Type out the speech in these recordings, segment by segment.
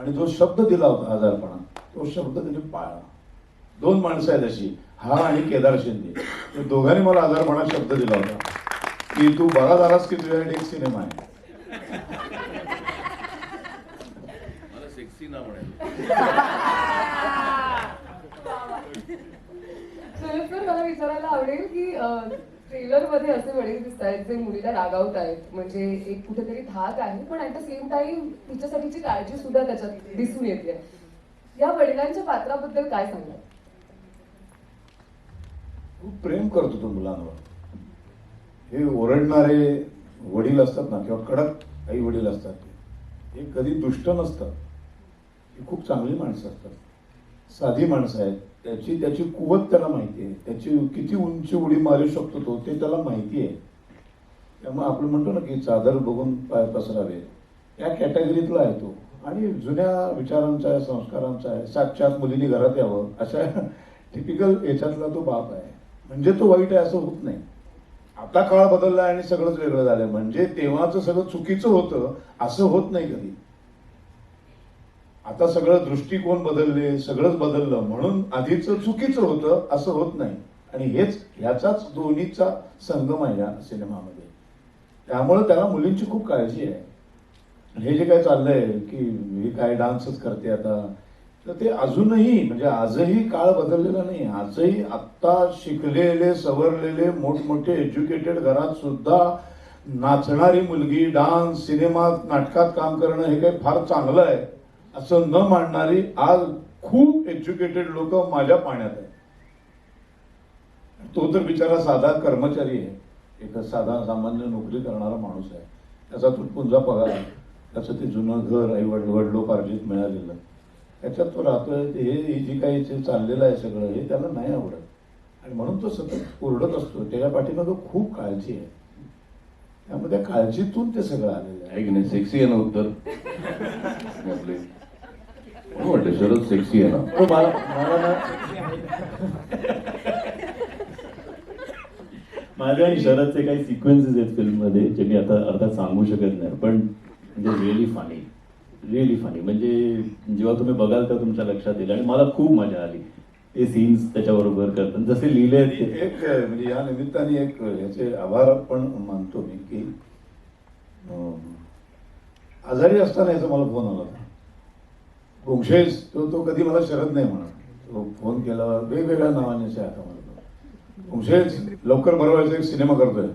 आणि जो शब्द दिला होता आजारपणा तो शब्द त्यांनी पाळला. दोन माणसं आहेत अशी हा आणि केदार शिंदे. या दोघांनी मला आजारपणा शब्द दिला होता. की तू बघा झालास की तुझ्याकडे एक सिनेमा आहे? मला सेक्सी ना म्हणायला सुरेश सर मला विचारायला आवडेल की मध्ये असे वडील दिसत आहेत जे मुलीला रागावत आहेत. म्हणजे एक कुठेतरी धाक आहे पण ऍट द सेम टाइम तिच्यासाठीची काळजी सुद्धा त्याच्यात दिसून येते. या वडिलांच्या पात्राबद्दल काय सांगाल? खूप प्रेम करतो तो मुलांवर. हे ओरडणारे वडील असतात ना किंवा कडक आई वडील असतात हे कधी दुष्ट नसतात. ही खूप चांगली माणसं असतात. साधी माणसं आहेत. त्याची त्याची कुवत त्याला माहिती आहे. त्याची किती उंची उडी मारू शकतो तो ते त्याला माहिती आहे. त्यामुळे आपण म्हणतो ना की चादर बघून पाय पसरावे. या कॅटेगरीतला आहे तो. आणि जुन्या विचारांचा आहे संस्कारांचा आहे साक्षात मुलींनी घरात यावं अशा टिपिकल याच्यातला तो बाप आहे. म्हणजे तो वाईट आहे असं होत नाही. आता काळ बदलला आणि सगळंच वेगळं झालं म्हणजे तेव्हाचं सगळं चुकीचं होतं असं होत नाही कधी. आता सगळं दृष्टिकोन बदलले सगळंच बदललं म्हणून आधीच चुकीचं होतं असं होत नाही. आणि हेच ह्याचाच दोन्हीचा संगम आहे या सिनेमामध्ये. त्यामुळे त्याला मुलींची खूप काळजी आहे. हे जे काय चाललंय की ही काय डान्सच करते आता तर ते अजूनही म्हणजे आजही काळ बदललेला नाही आजही आत्ता शिकलेले सवरलेले मोठमोठे एज्युकेटेड घरात सुद्धा नाचणारी मुलगी डान्स सिनेमात नाटकात काम करणं हे काही फार चांगलं आहे. असं न मांडणारी आज खूप एज्युकेटेड लोक माझ्या पाण्यात आहे तो तर बिचारा साधा कर्मचारी आहे. एक साधा सामान्य नोकरी करणारा माणूस आहे. त्याचा तुटपुंजा पगार आहे त्याचं ते जुनं घर आई वड वडलोपार्जित मिळालेलं. त्याच्यात तो राहतोय हे जे काही चाललेलं आहे सगळं हे त्याला नाही आवडत. आणि म्हणून तो सतत ओरडत असतो. त्याच्या पाठीमागं खूप काळजी आहे. त्यामुळे त्या काळजीतून ते सगळं आलेलं आहे. आहे की नाही सेक्सी आहे ना उत्तर? म्हटलं शरद सेक्सी आहे ना. हो, मला मला ना माझे आणि शरदचे काही सिक्वेन्सेस आहेत फिल्ममध्ये जे मी आता अर्थात सांगू शकत नाही पण म्हणजे रिअली फनी रिअली फनी म्हणजे जेव्हा तुम्ही बघाल तर तुमच्या लक्षात येईल. आणि मला खूप मजा आली. ते सीन्स त्याच्याबरोबर करताना. जसे लिहिले एक म्हणजे या निमित्ताने एक याचे आभार पण मानतो मी की आजारी असताना याचा मला फोन आला होता. गोंशेस तो तो कधी मला शरद नाही म्हणत. तो फोन केल्यावर वेगवेगळ्या नावाने आता म्हणतो लवकर बरोबर एक सिनेमा करतोय.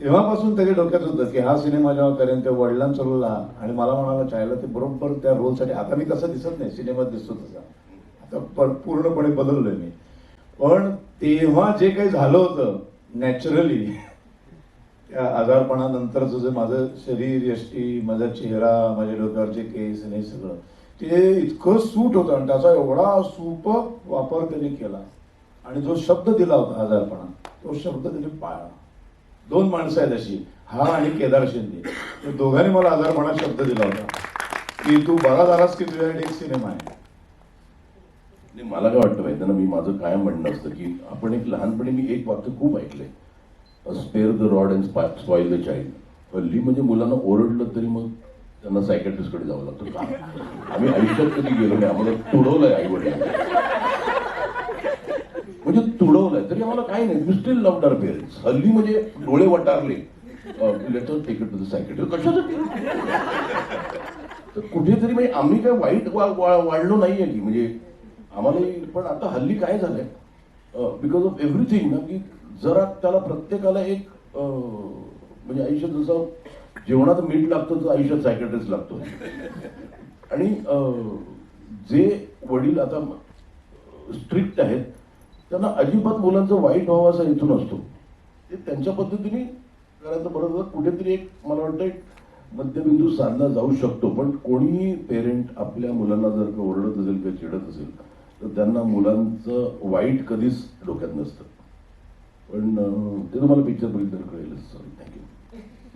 तेव्हापासून त्याच्या डोक्यात होतं की हा सिनेमा जेव्हा करेन त्या वडिलांचा रोल आणि मला म्हणाला चायला ते बरोबर त्या रोलसाठी. आता मी तसं दिसत नाही सिनेमात दिसतो तसा. आता पूर्णपणे बदललोय मी. पण तेव्हा जे काही झालं होतं नॅचरली त्या आजारपणानंतरचं जे माझं शरीर यष्टी माझा चेहरा माझ्या डोक्यावरचे केस हे सगळं ते इतकं सूट होतं आणि त्याचा एवढा सूप वापर त्यांनी केला. आणि जो शब्द दिला होता आजारपणा तो शब्द त्यांनी पाळला. दोन माणसं आहेत अशी हा आणि केदार शिंदे. दोघांनी मला आजारपणा शब्द दिला होता. की तू बरा झालास की तुझ्यासाठी एक सिनेमा आहे? नाही मला काय वाटतं माहिती ना मी माझं कायम म्हणणं असतं की आपण एक लहानपणी मी एक वाक्य खूप ऐकलंय. Spare the rod and spoil the child हल्ली म्हणजे मुलांना ओरडलं तरी मग त्यांना सायकॅट्रिस्टकडे जावं लागतं. का? आम्ही आयुष्यात कधी गेलो नाही. आम्हाला तुडवलंय आई म्हणजे तुडवलंय. तरी आम्हाला काही नाही. We still love our parents हल्ली म्हणजे डोळे वटारले. Later take to the psychiatrist कशासाठी तर कुठेतरी म्हणजे आम्ही काय वाईट वा- वा- वाढलो नाहीये की. म्हणजे आम्हाला पण आता हल्ली काय झालंय? बिकॉज ऑफ एव्हरीथिंग ना की जरा त्याला प्रत्येकाला एक म्हणजे आयुष्यात जसं जेवणात मीठ लागतं तर आयुष्यात सायकॅट्रिस्ट लागतो. आणि जे वडील आता स्ट्रिक्ट आहेत त्यांना अजिबात मुलांचं वाईट व्हावं असा हेतू नसतो. ते त्यांच्या पद्धतीने करायचं बरोबर कुठेतरी एक मला वाटतं एक मध्यबिंदू साधला जाऊ शकतो. पण कोणीही पेरेंट आपल्या मुलांना जर का ओरडत असेल किंवा चिडत असेल तर त्यांना मुलांचं वाईट कधीच डोक्यात नसतं. पण ते तुम्हाला पिक्चर बघितलं कळेलच. Thank you